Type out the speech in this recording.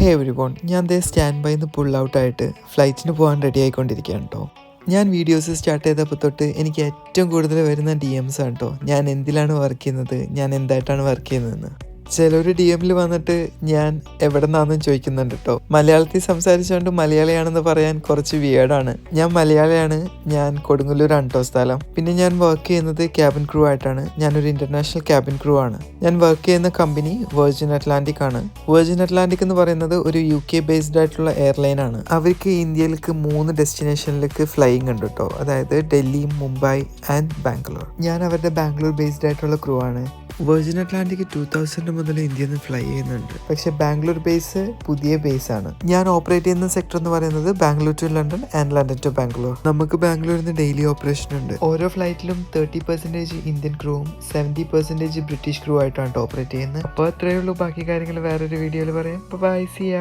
ഹേ every von ഞാൻ ദേ stand ബൈന്ന് pull ഔട്ടായിട്ട് ഫ്ലൈറ്റിന് പോകാൻ റെഡി ആയിക്കൊണ്ടിരിക്കുകയാണ് കേട്ടോ ഞാൻ വീഡിയോസ് സ്റ്റാർട്ട് ചെയ്തപ്പോൾ തൊട്ട് എനിക്ക് ഏറ്റവും കൂടുതൽ വരുന്ന ഡി എംസ് ആണ് കേട്ടോ ഞാൻ എന്തിലാണ് വർക്ക് ചെയ്യുന്നത്? ഞാൻ എന്തായിട്ടാണ് വർക്ക് ചെയ്യുന്നതെന്ന്. ചിലർ ഡി എമ്മിൽ വന്നിട്ട് ഞാൻ എവിടെ നിന്നാണെന്ന് ചോദിക്കുന്നുണ്ട് കേട്ടോ മലയാളത്തിൽ സംസാരിച്ചുകൊണ്ട് മലയാളിയാണെന്ന് പറയാൻ കുറച്ച് വിയേഡാണ് ഞാൻ മലയാളിയാണ് ഞാൻ കൊടുങ്ങല്ലൂരാണ് കേട്ടോ സ്ഥലം. പിന്നെ ഞാൻ വർക്ക് ചെയ്യുന്നത് ക്യാബിൻ ക്രൂ ആയിട്ടാണ്. ഞാനൊരു ഇന്റർനാഷണൽ ക്യാബിൻ ക്രൂ ആണ്. ഞാൻ വർക്ക് ചെയ്യുന്ന കമ്പനി വെർജിൻ അറ്റ്ലാന്റിക് ആണ്. വെർജിൻ അറ്റ്ലാന്റിക് എന്ന് പറയുന്നത് ഒരു യു കെ ബേസ്ഡ് ആയിട്ടുള്ള എയർലൈൻ ആണ്. അവർക്ക് ഇന്ത്യയിലേക്ക് മൂന്ന് ഡെസ്റ്റിനേഷനിലേക്ക് ഫ്ലൈയിങ് ഉണ്ട് കേട്ടോ അതായത് ഡൽഹി മുംബൈ ആൻഡ് ബാംഗ്ലൂർ. ഞാൻ അവരുടെ ബാംഗ്ലൂർ ബേസ്ഡ് ആയിട്ടുള്ള ക്രൂ ആണ്. വെർജിൻ അറ്റ്ലാന്റിക് ടൂ തൗസൻഡ് മുതൽ ഇന്ത്യയിൽ നിന്ന് ഫ്ലൈ ചെയ്യുന്നുണ്ട്. പക്ഷെ ബാംഗ്ലൂർ ബേസ് പുതിയ ബേസ് ആണ്. ഞാൻ ഓപ്പറേറ്റ് ചെയ്യുന്ന സെക്ടർ എന്ന് പറയുന്നത് Bangalore to London and London to Bangalore നമുക്ക് ബാംഗ്ലൂരിൽ നിന്ന് ഡെയിലി ഓപ്പറേഷൻ ഉണ്ട്. ഓരോ ഫ്ലൈറ്റിലും തേർട്ടി പെർസെന്റേജ് ഇന്ത്യൻ ക്രൂവും സെവന്റി പെർസെന്റേജ് ബ്രിട്ടീഷ് ക്രൂ ആയിട്ടാണ് ഓപ്പറേറ്റ് ചെയ്യുന്നത്. അപ്പോൾ അത്രയേ ഉള്ളൂ. ബാക്കി കാര്യങ്ങൾ വേറൊരു വീഡിയോയിൽ പറയാം. ബൈ സിയാ